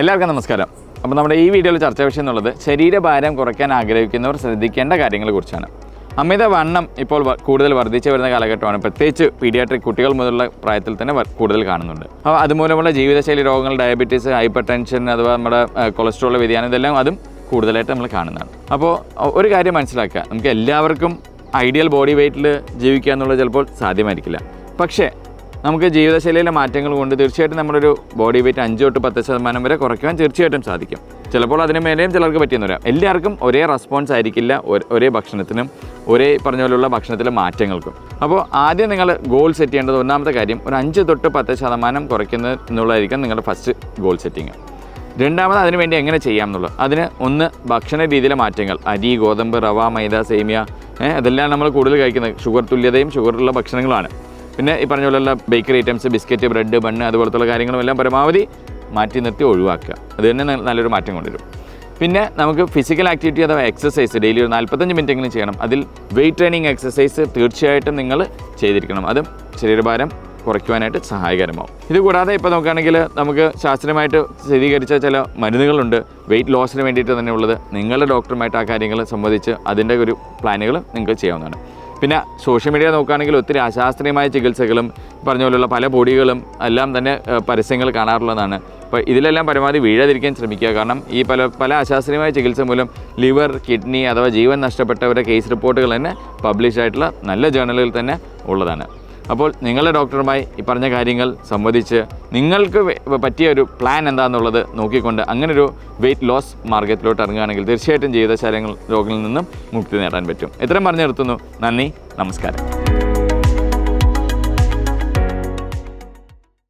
എല്ലാവർക്കും നമസ്കാരം. അപ്പോൾ നമ്മുടെ ഈ വീഡിയോയിൽ ചർച്ച വിഷയം എന്നുള്ളത് ശരീരഭാരം കുറയ്ക്കാൻ ആഗ്രഹിക്കുന്നവർ ശ്രദ്ധിക്കേണ്ട കാര്യങ്ങളെ കുറിച്ചാണ്. അമിത വണ്ണം ഇപ്പോൾ കൂടുതൽ വർദ്ധിച്ചു വരുന്ന കാലഘട്ടമാണ്. പ്രത്യേകിച്ച് പീഡിയാട്രിക് കുട്ടികൾ മുതലുള്ള പ്രായത്തിൽ തന്നെ കൂടുതൽ കാണുന്നുണ്ട്. അപ്പോൾ അതുമൂലമുള്ള ജീവിതശൈലി രോഗങ്ങൾ ഡയബറ്റീസ് ഹൈപ്പർ ടെൻഷൻ അഥവാ നമ്മുടെ കൊളസ്ട്രോൾ വ്യതിയാനം ഇതെല്ലാം അതും കൂടുതലായിട്ട് നമ്മൾ കാണുന്നതാണ്. അപ്പോൾ ഒരു കാര്യം മനസ്സിലാക്കുക. നമുക്ക് എല്ലാവർക്കും ഐഡിയൽ ബോഡി വെയ്റ്റിൽ ജീവിക്കുക എന്നുള്ളത് ചിലപ്പോൾ സാധ്യമായിരിക്കില്ല. പക്ഷേ നമുക്ക് ജീവിതശൈലിയിലെ മാറ്റങ്ങൾ കൊണ്ട് തീർച്ചയായിട്ടും നമ്മളൊരു ബോഡി വെയിറ്റ് അഞ്ച് തൊട്ട് പത്ത് ശതമാനം വരെ കുറയ്ക്കുവാൻ തീർച്ചയായിട്ടും സാധിക്കും. ചിലപ്പോൾ അതിന് മേലെയും ചിലർക്ക് പറ്റിയെന്ന് വരാം എല്ലാവർക്കും ഒരേ റെസ്പോൺസ് ആയിരിക്കില്ല ഒരേ ഭക്ഷണത്തിനും ഒരേ പറഞ്ഞ പോലുള്ള ഭക്ഷണത്തിലെ മാറ്റങ്ങൾക്കും. അപ്പോൾ ആദ്യം നിങ്ങൾ ഗോൾ സെറ്റ് ചെയ്യേണ്ടത് ഒന്നാമത്തെ കാര്യം ഒരു അഞ്ച് തൊട്ട് പത്ത് ശതമാനം കുറയ്ക്കുന്നത് എന്നുള്ളതായിരിക്കും നിങ്ങളുടെ ഫസ്റ്റ് ഗോൾ സെറ്റിംഗ് രണ്ടാമത് അതിന് വേണ്ടി എങ്ങനെ ചെയ്യാം എന്നുള്ളത്. അതിന് ഒന്ന് ഭക്ഷണ രീതിയിലെ മാറ്റങ്ങൾ. അരി ഗോതമ്പ് റവ മൈദ സേമിയ അതെല്ലാം നമ്മൾ കൂടുതൽ കഴിക്കുന്നത്. ഷുഗർ തുല്യതയും ഷുഗറുള്ള ഭക്ഷണങ്ങളാണ്. പിന്നെ ഈ പറഞ്ഞ പോലെയുള്ള bakery items biscuit bread bun അതുപോലത്തുള്ള കാര്യങ്ങളുമെല്ലാം പരമാവധി മാറ്റി നിർത്തി ഒഴിവാക്കുക. അത് തന്നെ നല്ലൊരു മാറ്റം കൊണ്ടുവരും. പിന്നെ നമുക്ക് ഫിസിക്കൽ ആക്ടിവിറ്റി അഥവാ എക്സസൈസ് ഡെയിലി ഒരു നാൽപ്പത്തഞ്ച് മിനിറ്റ് എങ്കിലും ചെയ്യണം. അതിൽ വെയിറ്റ് ട്രെയിനിങ് എക്സസൈസ് തീർച്ചയായിട്ടും നിങ്ങൾ ചെയ്തിരിക്കണം. അതും ശരീരഭാരം കുറയ്ക്കുവാനായിട്ട് സഹായകരമാവും. ഇത് കൂടാതെ ഇപ്പോൾ നോക്കുകയാണെങ്കിൽ നമുക്ക് ശാസ്ത്രീയമായിട്ട് സ്ഥിരീകരിച്ച ചില മരുന്നുകളുണ്ട്. വെയിറ്റ് ലോസിന് വേണ്ടിയിട്ട് തന്നെ ഉള്ളത് നിങ്ങളുടെ ഡോക്ടറുമായിട്ട് ആ കാര്യങ്ങൾ സംബന്ധിച്ച് അതിന്റെ ഒരു പ്ലാനുകൾ നിങ്ങൾക്ക് ചെയ്യാവുന്നതാണ്. പിന്നെ സോഷ്യൽ മീഡിയ നോക്കുകയാണെങ്കിൽ ഒത്തിരി അശാസ്ത്രീയമായ ചികിത്സകളും പറഞ്ഞ പോലെയുള്ള പല പൊടികളും എല്ലാം തന്നെ പരസ്യങ്ങൾ കാണാറുള്ളതാണ്. അപ്പോൾ ഇതിലെല്ലാം പരമാവധി വീഴാതിരിക്കാൻ ശ്രമിക്കുക. കാരണം ഈ പല പല അശാസ്ത്രീയമായ ചികിത്സ മൂലം ലിവർ കിഡ്നി അഥവാ ജീവൻ നഷ്ടപ്പെട്ടവരുടെ കേസ് റിപ്പോർട്ടുകൾ തന്നെ പബ്ലിഷ് ആയിട്ടുള്ള നല്ല ജേർണലുകൾ തന്നെ ഉള്ളതാണ്. അപ്പോൾ നിങ്ങളുടെ ഡോക്ടറുമായി ഈ പറഞ്ഞ കാര്യങ്ങൾ സംവദിച്ച് നിങ്ങൾക്ക് പറ്റിയ ഒരു പ്ലാൻ എന്താണെന്നുള്ളത് നോക്കിക്കൊണ്ട് അങ്ങനെ ഒരു വെയിറ്റ് ലോസ് മാർഗത്തിലോട്ട് ഇറങ്ങുകയാണെങ്കിൽ തീർച്ചയായിട്ടും ജീവിതശാലങ്ങൾ രോഗങ്ങളിൽ നിന്നും മുക്തി നേടാൻ പറ്റും. ഇത്രയും പറഞ്ഞു നിർത്തുന്നു. നന്ദി. നമസ്കാരം.